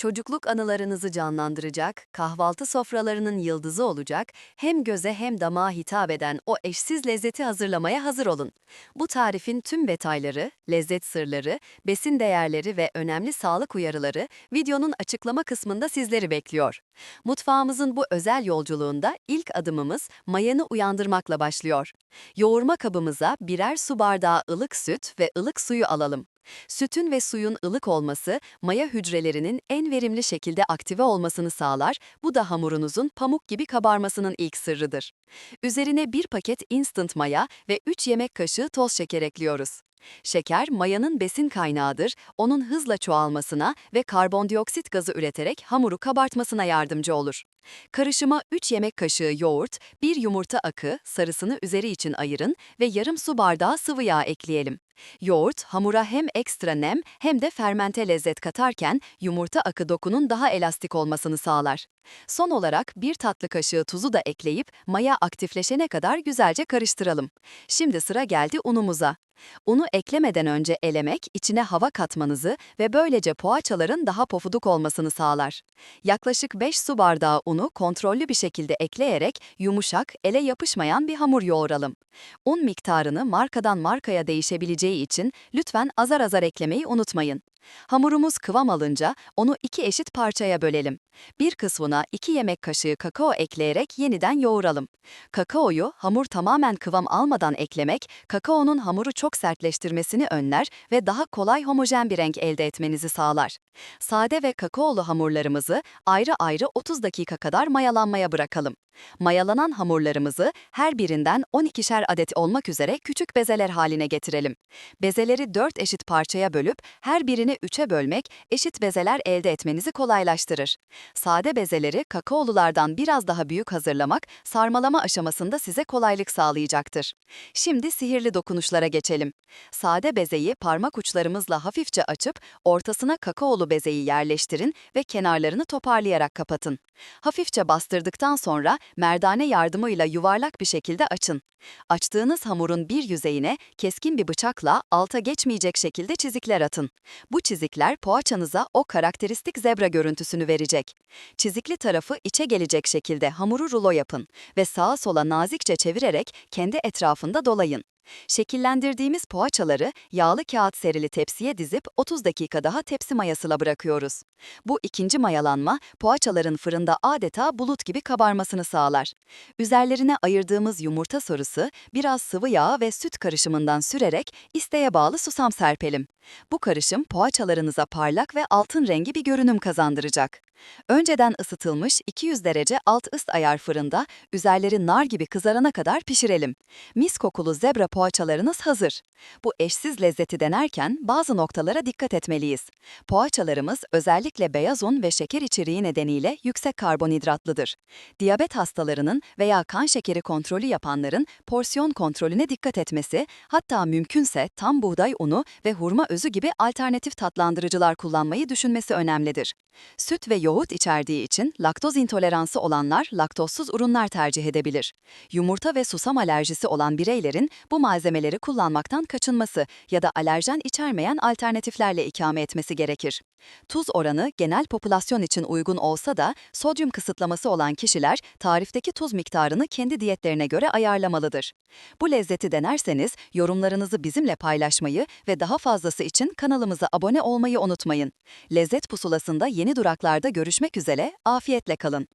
çocukluk anılarınızı canlandıracak, kahvaltı sofralarının yıldızı olacak, hem göze hem damağa hitap eden o eşsiz lezzeti hazırlamaya hazır olun. Bu tarifin tüm detayları, lezzet sırları, besin değerleri ve önemli sağlık uyarıları videonun açıklama kısmında sizleri bekliyor. Mutfağımızın bu özel yolculuğunda ilk adımımız mayanı uyandırmakla başlıyor. Yoğurma kabımıza birer su bardağı ılık süt ve ılık suyu alalım. Sütün ve suyun ılık olması, maya hücrelerinin en verimli şekilde aktive olmasını sağlar, bu da hamurunuzun pamuk gibi kabarmasının ilk sırrıdır. Üzerine bir paket instant maya ve 3 yemek kaşığı toz şeker ekliyoruz. Şeker, mayanın besin kaynağıdır, onun hızla çoğalmasına ve karbondioksit gazı üreterek hamuru kabartmasına yardımcı olur. Karışıma 3 yemek kaşığı yoğurt, 1 yumurta akı, sarısını üzeri için ayırın ve yarım su bardağı sıvı yağ ekleyelim. Yoğurt, hamura hem ekstra nem hem de fermente lezzet katarken yumurta akı dokunun daha elastik olmasını sağlar. Son olarak bir tatlı kaşığı tuzu da ekleyip maya aktifleşene kadar güzelce karıştıralım. Şimdi sıra geldi unumuza. Unu eklemeden önce elemek, içine hava katmanızı ve böylece poğaçaların daha pofuduk olmasını sağlar. Yaklaşık 5 su bardağı unu kontrollü bir şekilde ekleyerek yumuşak, ele yapışmayan bir hamur yoğuralım. Un miktarını markadan markaya değişebileceği için lütfen azar azar eklemeyi unutmayın. Hamurumuz kıvam alınca onu iki eşit parçaya bölelim. Bir kısmına 2 yemek kaşığı kakao ekleyerek yeniden yoğuralım. Kakaoyu hamur tamamen kıvam almadan eklemek, kakaonun hamuru çok sertleştirmesini önler ve daha kolay homojen bir renk elde etmenizi sağlar. Sade ve kakaolu hamurlarımızı ayrı ayrı 30 dakika kadar mayalanmaya bırakalım. Mayalanan hamurlarımızı her birinden 12'şer adet olmak üzere küçük bezeler haline getirelim. Bezeleri 4 eşit parçaya bölüp her birini 3'e bölmek eşit bezeler elde etmenizi kolaylaştırır. Sade bezeleri kakaolulardan biraz daha büyük hazırlamak sarmalama aşamasında size kolaylık sağlayacaktır. Şimdi sihirli dokunuşlara geçelim. Sade bezeyi parmak uçlarımızla hafifçe açıp ortasına kakaolu bezeyi yerleştirin ve kenarlarını toparlayarak kapatın. Hafifçe bastırdıktan sonra merdane yardımıyla yuvarlak bir şekilde açın. Açtığınız hamurun bir yüzeyine keskin bir bıçakla alta geçmeyecek şekilde çizikler atın. Bu çizikler poğaçanıza o karakteristik zebra görüntüsünü verecek. Çizikli tarafı içe gelecek şekilde hamuru rulo yapın ve sağa sola nazikçe çevirerek kendi etrafında dolayın. Şekillendirdiğimiz poğaçaları yağlı kağıt serili tepsiye dizip 30 dakika daha tepsi mayasıyla bırakıyoruz. Bu ikinci mayalanma poğaçaların fırında adeta bulut gibi kabarmasını sağlar. Üzerlerine ayırdığımız yumurta sorusu biraz sıvı yağ ve süt karışımından sürerek isteğe bağlı susam serpelim. Bu karışım poğaçalarınıza parlak ve altın rengi bir görünüm kazandıracak. Önceden ısıtılmış 200 derece alt üst ayar fırında üzerleri nar gibi kızarana kadar pişirelim. Mis kokulu zebra poğaçalarınız hazır. Bu eşsiz lezzeti denerken bazı noktalara dikkat etmeliyiz. Poğaçalarımız özellikle beyaz un ve şeker içeriği nedeniyle yüksek karbonhidratlıdır. Diyabet hastalarının veya kan şekeri kontrolü yapanların porsiyon kontrolüne dikkat etmesi, hatta mümkünse tam buğday unu ve hurma özü gibi alternatif tatlandırıcılar kullanmayı düşünmesi önemlidir. Süt ve yoğurt içerdiği için laktoz intoleransı olanlar laktozsuz ürünler tercih edebilir. Yumurta ve susam alerjisi olan bireylerin bu malzemeleri kullanmaktan kaçınması ya da alerjen içermeyen alternatiflerle ikame etmesi gerekir. Tuz oranı genel popülasyon için uygun olsa da sodyum kısıtlaması olan kişiler tarifteki tuz miktarını kendi diyetlerine göre ayarlamalıdır. Bu lezzeti denerseniz yorumlarınızı bizimle paylaşmayı ve daha fazlası için kanalımıza abone olmayı unutmayın. Lezzet pusulasında yeni duraklarda görüşmek üzere, afiyetle kalın.